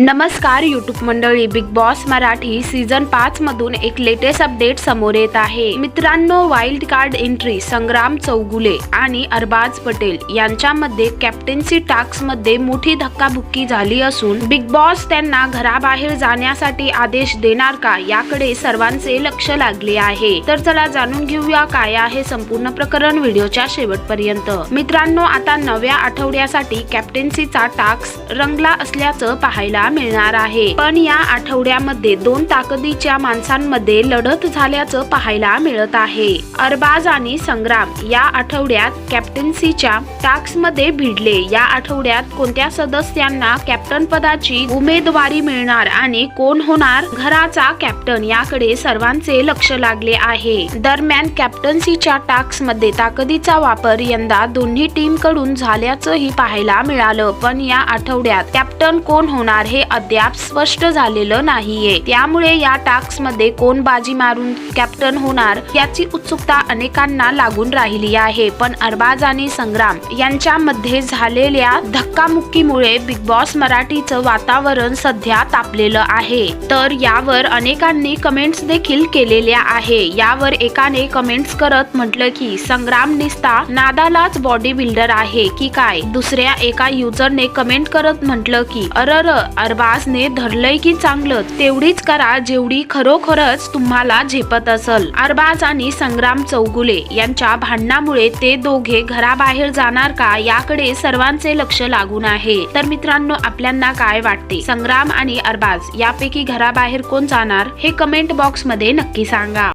नमस्कार यूट्यूब मंडळी. Big boss Marathi season पाच मधून एक लेटेस्ट अपडेट समोर येत आहे. मित्रांनो wild card entry Sangram Chougule आणि अरबाज पटेल यांच्यामध्ये कॅप्टन्सी टास्कमध्ये मोठी धक्काबुक्की झाली असून बिग बॉस त्यांना घराबाहेर जाण्यासाठी आदेश देणार का याकडे सर्वांचे लक्ष लागले आहे. तर चला जाणून घेऊया काय आहे संपूर्ण प्रकरण व्हिडिओच्या शेवटपर्यंत. मित्रांनो आता नव्या आठवड्यासाठी कॅप्टन्सीचा टास्क रंगला असल्याचं पाहायला मिळणार आहे. पण या आठवड्यामध्ये दोन ताकदीच्या माणसांमध्ये लढत झाल्याचं पाहायला मिळत आहे. अरबाज आणि संग्राम या आठवड्यात कॅप्टन्सीच्या टास्कमध्ये भिडले. या आठवड्यात कोणत्या सदस्यांना कॅप्टन पदाची उमेदवारी मिळणार आणि कोण होणार घराचा कॅप्टन याकडे सर्वांचे लक्ष लागले आहे. दरम्यान कॅप्टन्सीच्या टास्कमध्ये ताकदीचा वापर यंदा दोन्ही टीमकडून झाल्याचंही पाहायला मिळालं. पण या आठवड्यात कॅप्टन कोण होणार हे हे अद्याप स्पष्ट झालेलं नाहीये. त्यामुळे या टास्कमध्ये कोण बाजी मारून कॅप्टन होणार याची उत्सुकता अनेकांना लागून राहिली आहे. पण अरबाज आणि संग्राम यांच्यामध्ये झालेल्या धक्कामुक्कीमुळे बिग बॉस मराठीचं वातावरण सध्या तापलेलं आहे. तर यावर अनेकांनी कमेंट्स देखील केलेल्या आहे. यावर एकाने कमेंट्स करत म्हटलं की संग्राम निस्ता नादालाच बॉडी बिल्डर आहे की काय? दुसऱ्या एका युजरने कमेंट करत म्हटलं की अरर अरबाजने धरलंय की चांगलं तेवढीच करा जेवढी खरोखरच तुम्हाला झेपत असल. अरबाज आणि संग्राम चौगुले यांच्या भांडणामुळे ते दोघे घराबाहेर जाणार का याकडे सर्वांचे लक्ष लागून आहे. तर मित्रांनो आपल्यांना काय वाटते? संग्राम आणि अरबाज यापैकी घराबाहेर कोण जाणार? हे कमेंट बॉक्समध्ये नक्की सांगा.